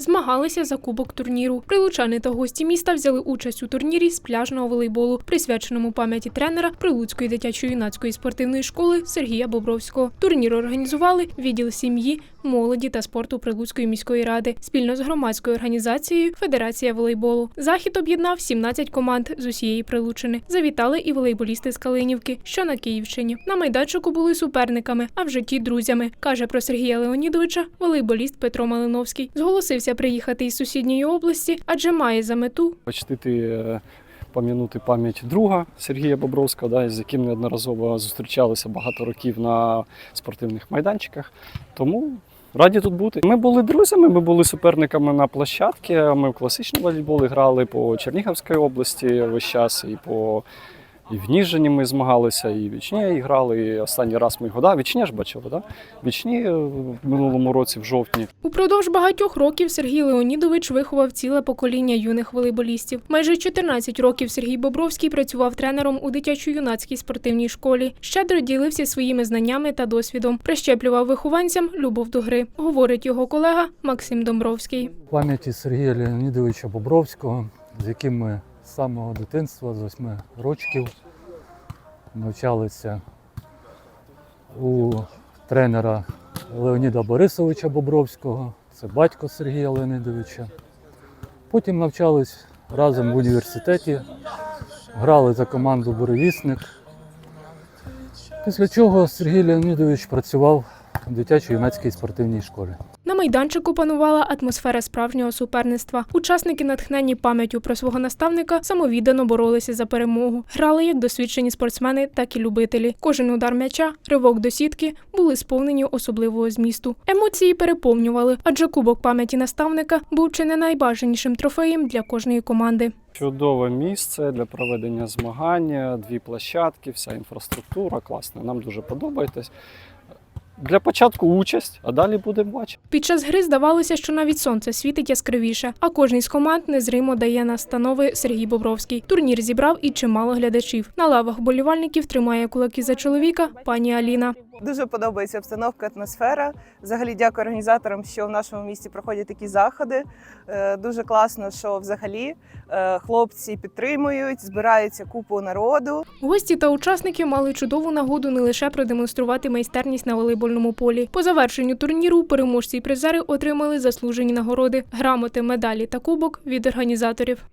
змагалися за кубок турніру. Прилучани та гості міста взяли участь у турнірі з пляжного волейболу, присвяченому пам'яті тренера Прилуцької дитячо-юнацької спортивної школи Сергія Бобровського. Турнір організували відділ сім'ї, молоді та спорту Прилуцької міської ради спільно з громадською організацією Федерація волейболу. Захід об'єднав 17 команд з усієї Прилучини. Завітали і волейболісти з Калинівки, що на Київщині. На майданчику були суперниками, а в житті друзями, каже про Сергія Леонідовича волейболіст Петро Малиновський. Зголосився приїхати із сусідньої області, адже має за мету почтити, е, пом'янути пам'ять друга Сергія Бобровського, да, з яким неодноразово зустрічалися багато років на спортивних майданчиках. Тому раді тут бути. Ми були друзями, ми були суперниками на площадці. Ми в класичний волейбол грали по Чернігівській області весь час і по. І в Ніжині ми змагалися, і Вічні грали. І останній раз ми його да, Вічні ж бачили, да? Вічні е, в минулому році, в жовтні. Упродовж багатьох років Сергій Леонідович виховав ціле покоління юних волейболістів. Майже 14 років Сергій Бобровський працював тренером у дитячо-юнацькій спортивній школі. Щедро ділився своїми знаннями та досвідом. Прищеплював вихованцям любов до гри, говорить його колега Максим Домбровський. пам'яті Сергія Леонідовича Бобровського, з яким ми з самого дитинства, з 8 років, навчалися у тренера Леоніда Борисовича Бобровського, це батько Сергія Леонідовича. Потім навчались разом в університеті, грали за команду Буревісник. Після чого Сергій Леонідович працював в дитячо-юнацькій спортивній школі. Майданчику панувала атмосфера справжнього суперництва. Учасники, натхнені пам'яттю про свого наставника, самовіддано боролися за перемогу. Грали як досвідчені спортсмени, так і любителі. Кожен удар м'яча, ривок до сітки були сповнені особливого змісту. Емоції переповнювали, адже кубок пам'яті наставника був чи не найбажанішим трофеєм для кожної команди. Чудове місце для проведення змагань, дві площадки, вся інфраструктура класна. Нам дуже подобається. Для початку участь, а далі будемо бачити. Під час гри здавалося, що навіть сонце світить яскравіше, а кожний з команд незримо дає настанови Сергій Бобровський. Турнір зібрав і чимало глядачів. На лавах болівальників тримає кулаки за чоловіка пані Аліна. Дуже подобається обстановка, атмосфера. Взагалі дякую організаторам, що в нашому місті проходять такі заходи. Е, Дуже класно, що взагалі е, хлопці підтримують, збираються купу народу. Гості та учасники мали чудову нагоду не лише продемонструвати майстерність на волейбольному полі. По завершенню турніру переможці і призери отримали заслужені нагороди, грамоти, медалі та кубок від організаторів.